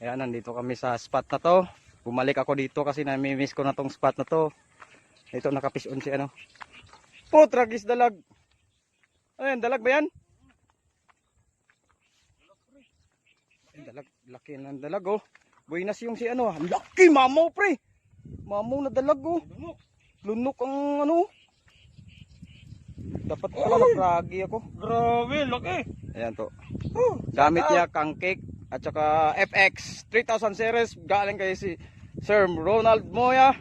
Ayan, nandito kami sa spot na to. Bumalik ako dito kasi nami-miss ko na tong spot na to. Ito nakapision si ano. Po, tragis dalag. Ayan, dalag ba yan? Ay, dalag, laki ng dalag oh. Buenas yung si ano. ah. Laki mamaw pre. Mamaw na dalag oh. Lunok ang ano. Dapat pala nakragi ako. Grabe, laki. Ayan to. Gamit niya kang cake at saka FX 3000 series galing kay si Sir Ronald Moya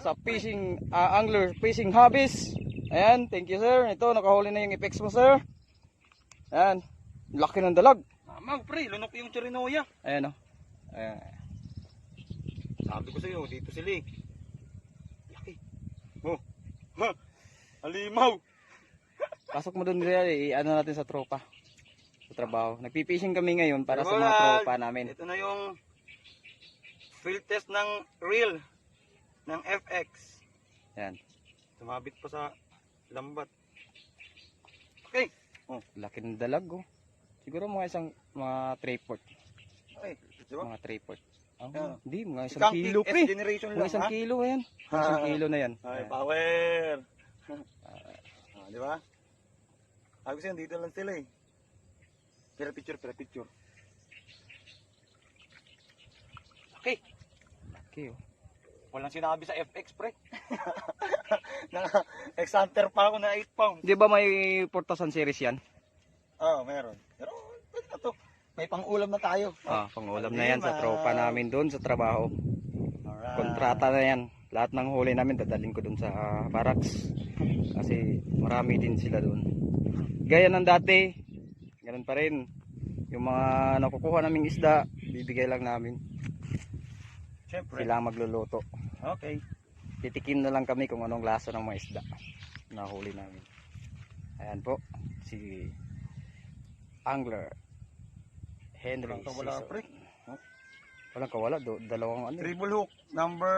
sa fishing ah, angler fishing hobbies. Ayan, thank you sir. Ito nakahuli na yung FX mo sir. Ayan, laki ng dalag. Mamang pre, lunok yung chirinoya. Ayan oh. Ayan. Sabi ko sa'yo, dito sila eh. Laki. Oh. Ha. Alimaw. Pasok mo dun Real, i-ano natin sa tropa. Sa trabaho. Nagpipishing kami ngayon para sa mga tropa namin. Ito na yung field test ng reel ng FX. Ayan. Tumabit pa sa lambat. Okay. Laki ng dalag oh. Siguro mga isang mga 3 port. Okay. Diba? Mga 3 port. Oh, Yeah. Hindi, mga isang Ikaw, kilo pre. generation Mga isang ha. kilo yan. Mga isang kilo na yan. Ay, power. ah, di ba? Sabi ko sa'yo, dito lang sila eh. Pira picture, pira picture. Okay. Okay, oh. Walang sinabi sa FX, pre. na, ex-hunter pa ako na 8 pounds. Di ba may 4,000 series yan? Oo, oh, meron. Pero, pwede na to. May pang-ulam na tayo. Ah, pangulam na yan sa tropa namin doon sa trabaho. Alright. Kontrata na yan. Lahat ng huli namin dadalhin ko doon sa ah, barracks. Kasi marami din sila doon. Gaya ng dati, ganun pa rin. Yung mga nakukuha naming isda, bibigay lang namin. Siyempre. Sila magluluto. Okay. Titikim na lang kami kung anong lasa ng mga isda na huli namin. Ayan po, si Angler Henry Walang kawala, Sison. pre. Walang kawala, do, dalawang ano. Triple hook, number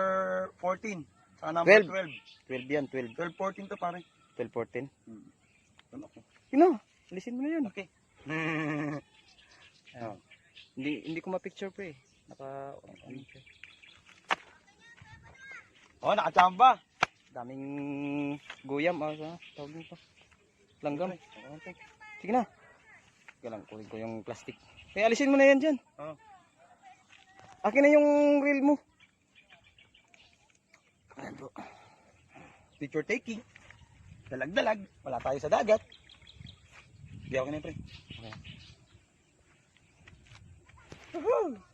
14. Sa number 12. 12. 12 yan, 12. 12, 14 to pare. 12, 14. Ano ko? Yun na, alisin mo na yun. Okay. Ayan. Hindi, hindi ko ma-picture pre. Naka, ano siya. oh, nakachamba. daming guyam, ah, sa, tawag nito. Langgam. Sige na. Sige lang, kunin ko yung plastic. Eh, alisin mo na yan dyan. Oo. Akin na yung reel mo. Ayan po. Picture taking. Dalag-dalag. Wala tayo sa dagat. Hindi ako na pre. Okay. Woohoo!